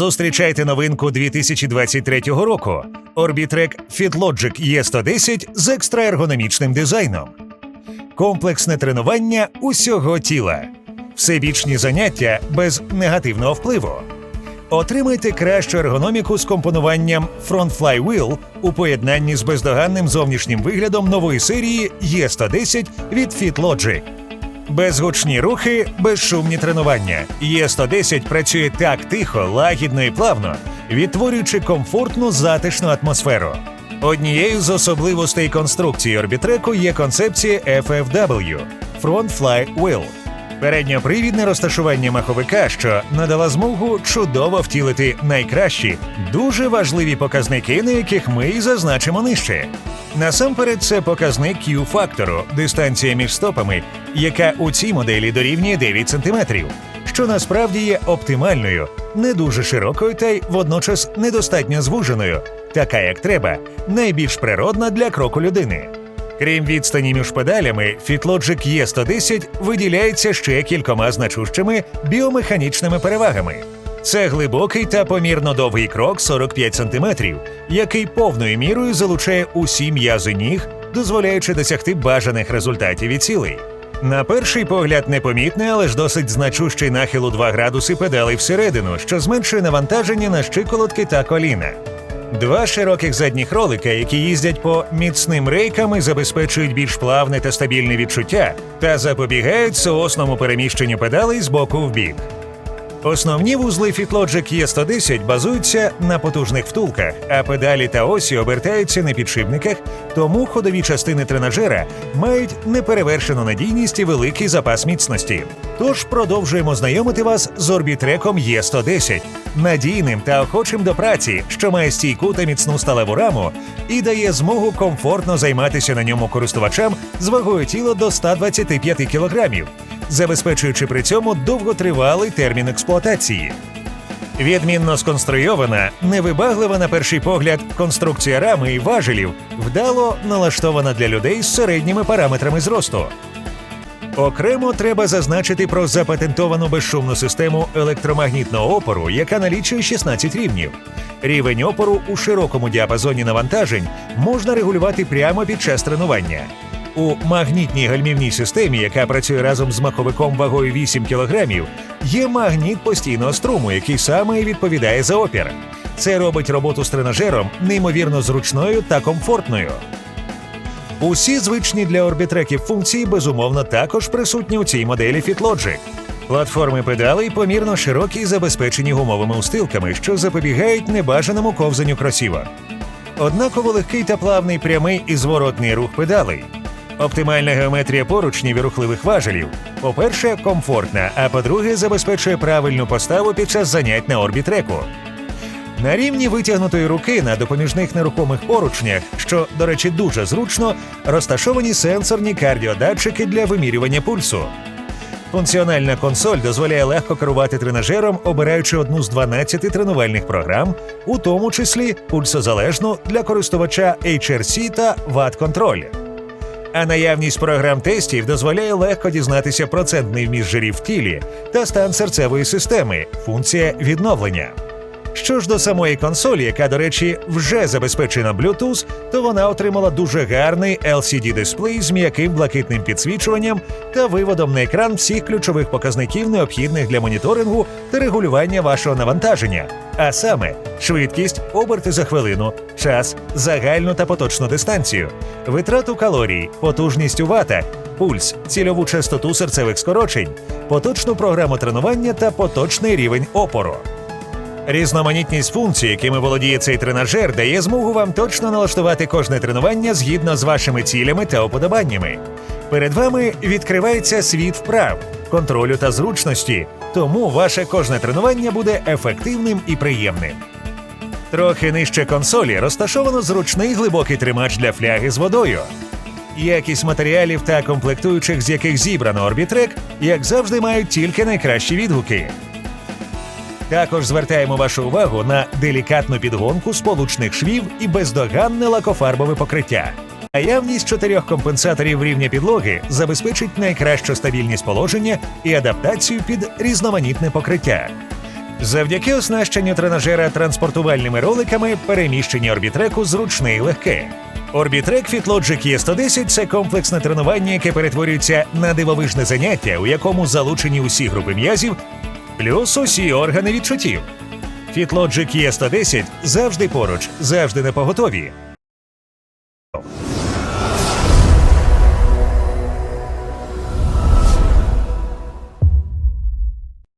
Зустрічайте новинку 2023 року Orbitrek FitLogic E110 з екстраергономічним дизайном. Комплексне тренування усього тіла. Всебічні заняття без негативного впливу. Отримайте кращу ергономіку з компонуванням Front Flywheel у поєднанні з бездоганним зовнішнім виглядом нової серії E110 від FitLogic. Безгучні рухи, безшумні тренування. Є110 працює так тихо, лагідно і плавно, відтворюючи комфортну затишну атмосферу. Однією з особливостей конструкції орбітреку є концепція FFW – Front Fly Wheel. Передньопривідне розташування маховика, що надала змогу чудово втілити найкращі, дуже важливі показники, на яких ми і зазначимо нижче. Насамперед, це показник Q-фактору, дистанція між стопами, яка у цій моделі дорівнює 9 см, що насправді є оптимальною, не дуже широкою та й водночас недостатньо звуженою, така як треба, найбільш природна для кроку людини. Крім відстані між педалями, FitLogic E110 виділяється ще кількома значущими біомеханічними перевагами. Це глибокий та помірно довгий крок 45 см, який повною мірою залучає усі м'язи ніг, дозволяючи досягти бажаних результатів і цілей. На перший погляд непомітний, але ж досить значущий нахил у 2 градуси педалей всередину, що зменшує навантаження на щиколотки та коліна. Два широких задніх ролика, які їздять по міцним рейкам і забезпечують більш плавне та стабільне відчуття, та запобігають соосному переміщенню педалей з боку в бік. Основні вузли FitLogic E110 базуються на потужних втулках, а педалі та осі обертаються на підшипниках, тому ходові частини тренажера мають неперевершену надійність і великий запас міцності. Тож продовжуємо знайомити вас з орбітреком E110, надійним та охочим до праці, що має стійку та міцну сталеву раму і дає змогу комфортно займатися на ньому користувачам з вагою тіла до 125 кг забезпечуючи при цьому довготривалий термін експлуатації. Відмінно сконструйована, невибаглива на перший погляд конструкція рами і важелів вдало налаштована для людей з середніми параметрами зросту. Окремо треба зазначити про запатентовану безшумну систему електромагнітного опору, яка налічує 16 рівнів. Рівень опору у широкому діапазоні навантажень можна регулювати прямо під час тренування. У магнітній гальмівній системі, яка працює разом з маховиком вагою 8 кг, є магніт постійного струму, який саме і відповідає за опір. Це робить роботу з тренажером неймовірно зручною та комфортною. Усі звичні для орбітреків функції безумовно також присутні у цій моделі FitLogic. Платформи педалей помірно широкі і забезпечені гумовими устилками, що запобігають небажаному ковзанню кросівок. Однаково легкий та плавний прямий і зворотний рух педалей. Оптимальна геометрія поручнів і рухливих важелів, по-перше, комфортна, а по-друге, забезпечує правильну поставу під час занять на орбітреку. На рівні витягнутої руки на допоміжних нерухомих поручнях, що, до речі, дуже зручно, розташовані сенсорні кардіодатчики для вимірювання пульсу. Функціональна консоль дозволяє легко керувати тренажером, обираючи одну з 12 тренувальних програм, у тому числі пульсозалежну для користувача HRC та Watt-контроль. А наявність програм тестів дозволяє легко дізнатися процентний вміст жирів в тілі та стан серцевої системи, функція відновлення. Що ж до самої консолі, яка, до речі, вже забезпечена Bluetooth, то вона отримала дуже гарний LCD дисплей з м'яким блакитним підсвічуванням та виводом на екран всіх ключових показників, необхідних для моніторингу та регулювання вашого навантаження, а саме швидкість, оберти за хвилину, час, загальну та поточну дистанцію, витрату калорій, потужність у вата, пульс, цільову частоту серцевих скорочень, поточну програму тренування та поточний рівень опору. Різноманітність функцій, якими володіє цей тренажер, дає змогу вам точно налаштувати кожне тренування згідно з вашими цілями та уподобаннями. Перед вами відкривається світ вправ, контролю та зручності, тому ваше кожне тренування буде ефективним і приємним. Трохи нижче консолі розташовано зручний глибокий тримач для фляги з водою. Якість матеріалів та комплектуючих, з яких зібрано орбітрек, як завжди, мають тільки найкращі відгуки. Також звертаємо вашу увагу на делікатну підгонку сполучних швів і бездоганне лакофарбове покриття. Наявність чотирьох компенсаторів рівня підлоги забезпечить найкращу стабільність положення і адаптацію під різноманітне покриття. Завдяки оснащенню тренажера транспортувальними роликами переміщення орбітреку зручне і легке. Орбітрек FitLogic E110 це комплексне тренування, яке перетворюється на дивовижне заняття, у якому залучені усі групи м'язів плюс усі органи відчуттів. FitLogic e 110 завжди поруч, завжди на поготові.